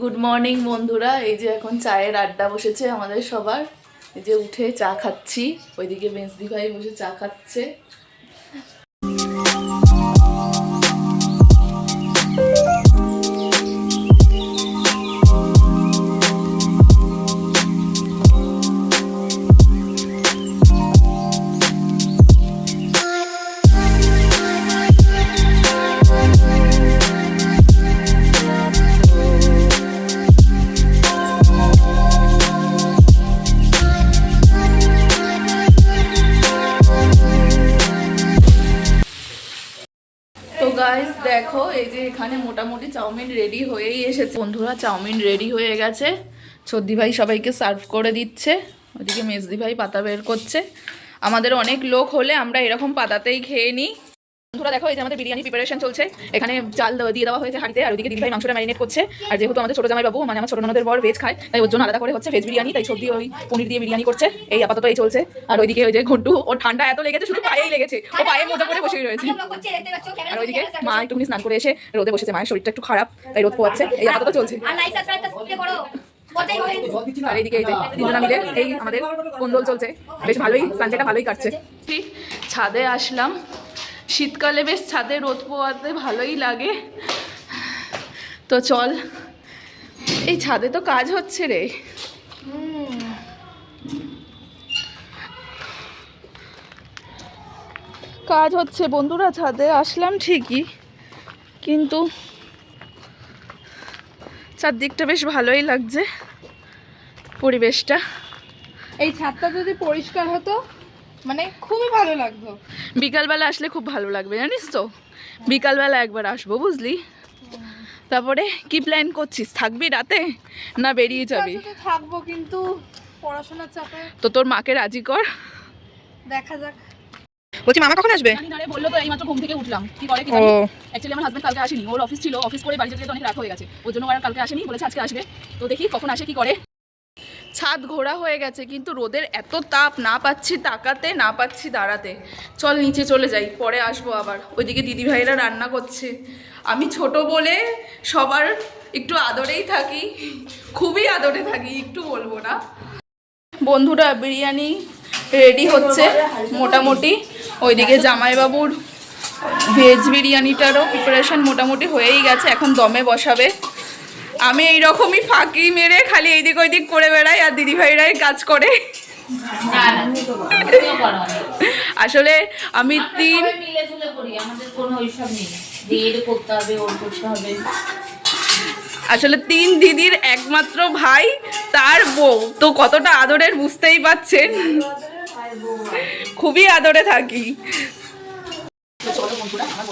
Good morning বন্ধুরা। এই যে এখন চায়ের আড্ডা বসেছে আমাদের সবার। এই যে উঠে চা খাচ্ছি। ওইদিকে মেজদি ভাই বসে চা খাচ্ছে। গাইস দেখো, এই যে এখানে মোটামুটি চাউমিন রেডি হয়েই এসেছে। বন্ধুরা, চাউমিন রেডি হয়ে গেছে। সর্দি ভাই সবাইকে সার্ভ করে দিচ্ছে। ওদিকে মেজদি ভাই পাতা বের করছে। আমাদের অনেক লোক হলে আমরা এরকম পাতাতেই খেয়ে নিই। বন্ধুরা, দেখো এই যে আমাদের বিরিয়ানি প্রিপারেশন চলছে। এখানে চাল দিয়ে দেওয়া হয়েছে হাঁড়িতে, আর ওইদিকে দিদি ভাই মাংসটা ম্যারিনেট করছে। আর যেহেতু আমাদের ছোট জামাই বাবু মানে আমার ছোট ননদের বর ভেজ খায়, তাই ওর জন্য আলাদা করে হচ্ছে ভেজ বিরিয়ানি, তাই সবজি ওই পনির দিয়ে বিরিয়ানি করছে। এই আপাতত এই চলছে। আর ওইদিকে ওই যে ঘন্টু, ওর ঠান্ডা এত লেগেছে, শুধু পায়েই লেগেছে। ও পায়ে মোজা করে বসে রয়েছে। আর ওইদিকে মা একটুখানি স্নান করে এসে রোদে বসেছে, মায়ের শরীরটা একটু খারাপ, তাই রোদ পোয়াচ্ছে। এই আপাতত চলছে। এইদিকে এই আমাদের চলছে। বেশ ভালোই সানসেটটা ভালোই কাটছে। ছাদে আসলাম। শীতকালে বেশ ছাদে রোদ পোয়াতে ভালোই লাগে। তো চল, এই ছাদে তো কাজ হচ্ছে রে। কাজ হচ্ছে বন্ধুরা ছাদে, আসলাম ঠিকই, কিন্তু চারদিকটা বেশ ভালোই লাগছে, পরিবেশটা। এই ছাদটা যদি পরিষ্কার হতো মানে খুবই ভালো লাগতো। বিকালবেলা আসলে খুব ভালো লাগবে জানিস তো? বিকালবেলা একবার আসব বুঝলি? তারপরে কি প্ল্যান করছিস? থাকবি রাতে? না বেরিয়ে যাবি? থাকব কিন্তু পড়াশোনার চাপে। তো তোর মাকে রাজি কর। দেখা যাক। বলছি মামা কখন আসবে? আমি বলল তো এইমাত্র ঘুম থেকে উঠলাম। কি করে কি অ্যাকচুয়ালি আমার হাজবেন্ড কালকে আসেনি ওর অফিস ছিল অফিস করে বাড়ি যেতে অনেক রাত হয়ে গেছে। ওর জন্য কালকে আসেনি বলেছে আজকে আসবে। তো দেখি কখন আসে কি করে? ছাদ ঘোরা হয়ে গেছে, কিন্তু রোদের এত তাপ না পাচ্ছি তাকাতে, না পাচ্ছি দাঁড়াতে। চল নিচে চলে যাই, পরে আসব আবার। ওইদিকে দিদি ভাইরা রান্না করছে। আমি ছোট বলে সবার একটু আদরেই থাকি, খুবই আদরে থাকি, একটু বলব না। বন্ধুরা, বিরিয়ানি রেডি হচ্ছে মোটামুটি। ওইদিকে জামাইবাবুর ভেজ বিরিয়ানিটারও প্রিপারেশন মোটামুটি হয়েই গেছে, এখন দমে বসাবে। আমি এইরকমই ফাঁকি মেরে খালি এইদিক ওইদিক করে বেড়াই আর দিদিভাইরাই কাজ করে। আসলে আমি তিন সবাই মিলে ঝুলে করি আমাদের কোনো ওইসব নেই। যে এর করতে হবে ওর করতে হবে। আসলে তিন দিদির একমাত্র ভাই তার বউ। তো কতটা আদরের বুঝতেই পাচ্ছেন খুবই আদরে থাকি।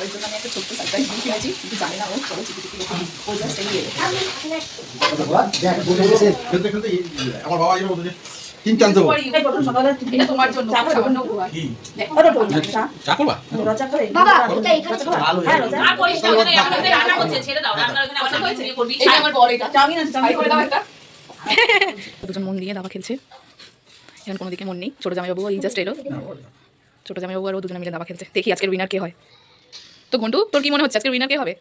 বউয়ের জন্য আমি একটা ছোট্ট সারপ্রাইজ দিয়ে কিনেছি কিন্তু জানি না ও ও জাস্ট এই আমার বাবা। দুজন মন দিয়ে দাবা খেলছে। এখন কোনো দিকে মন নেই। ছোট জামাইবাবু এই জাস্ট এলো। ছোট জামাইবাবু আর ও দুজনে মিলে দাবা খেলছে। দেখি আজকের উইনার কে হয়। তো ঘন্টু তোর কি মনে হচ্ছে আজকে উইনার কে হবে?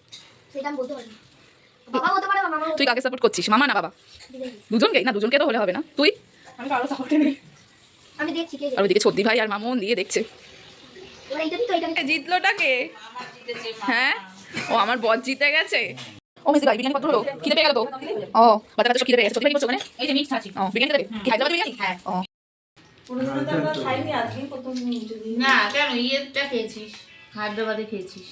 সেটা আমি বলতে পারি বাবা হতে পারে মামা তুই কাকে সাপোর্ট করছিস? মামা না বাবা? দুজনকে না দুজনকে তো হলে হবে না। তুই? আমি কারও সাপোর্টে নেই। আমি দেখছি কে আর ওইদিকে সর্দি ভাই আর মামুন দিয়ে দেখছে। জিতলোটা কে হ্যাঁ? ও আমার বর জিতে গেছে। ও মিসি ভাই বিরিয়ানি কত হলো? খিদে পেয়ে গেল তো? ও বাচ্চা খিদে পেয়ে গেছে। ভাই কি মানে এই যে মিক্স আছে ও বিরিয়ানি দেবে? কি হায়দ্রাবাদ বিরিয়ানি? হ্যাঁ। ও। না কেন? ইয়েটা খেয়েছিস? হায়দ্রাবাদে খেয়েছিস।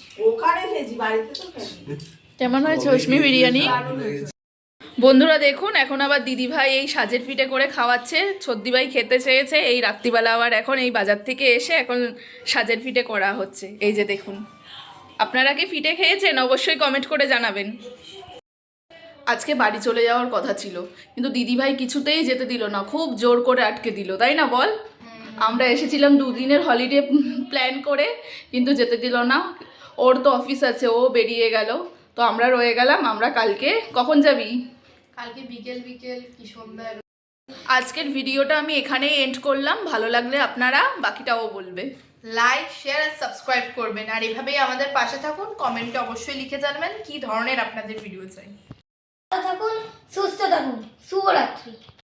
কেমন হয়েছে অশ্মি বিরিয়ানি? বন্ধুরা দেখুন এখন আবার দিদি ভাই এই সাজের পিঠে করে খাওয়াচ্ছে। সর্দি ভাই খেতে চেয়েছে এই রাত্রিবেলা আবার এখন এই বাজার থেকে এসে এখন সাজের পিঠে করা হচ্ছে। এই যে দেখুন আপনারা কি পিঠে খেয়েছেন? অবশ্যই কমেন্ট করে জানাবেন। আজকে বাড়ি চলে যাওয়ার কথা ছিল কিন্তু দিদিভাই কিছুতেই যেতে দিল না খুব জোর করে আটকে দিল তাই না বল? আমরা এসেছিলাম দুদিনের হলিডে প্ল্যান করে কিন্তু যেতে দিল না। ওর তো অফিস আছে ও বেরিয়ে গেল। তো আমরা রয়ে গেলাম আমরা কালকে কখন যাবি? কালকে বিকেল বিকেল কি সন্ধ্যায় আজকের ভিডিওটা আমি এখানেই এন্ড করলাম। ভালো লাগলে আপনারা বাকিটাও বলবে। লাইক শেয়ার আর সাবস্ক্রাইব করবেন। আর এভাবেই আমাদের পাশে থাকুন। কমেন্টে অবশ্যই লিখে জানাবেন কি ধরনের আপনাদের ভিডিও চাই। থাকুন ভালো থাকুন। শুভরাত্রি।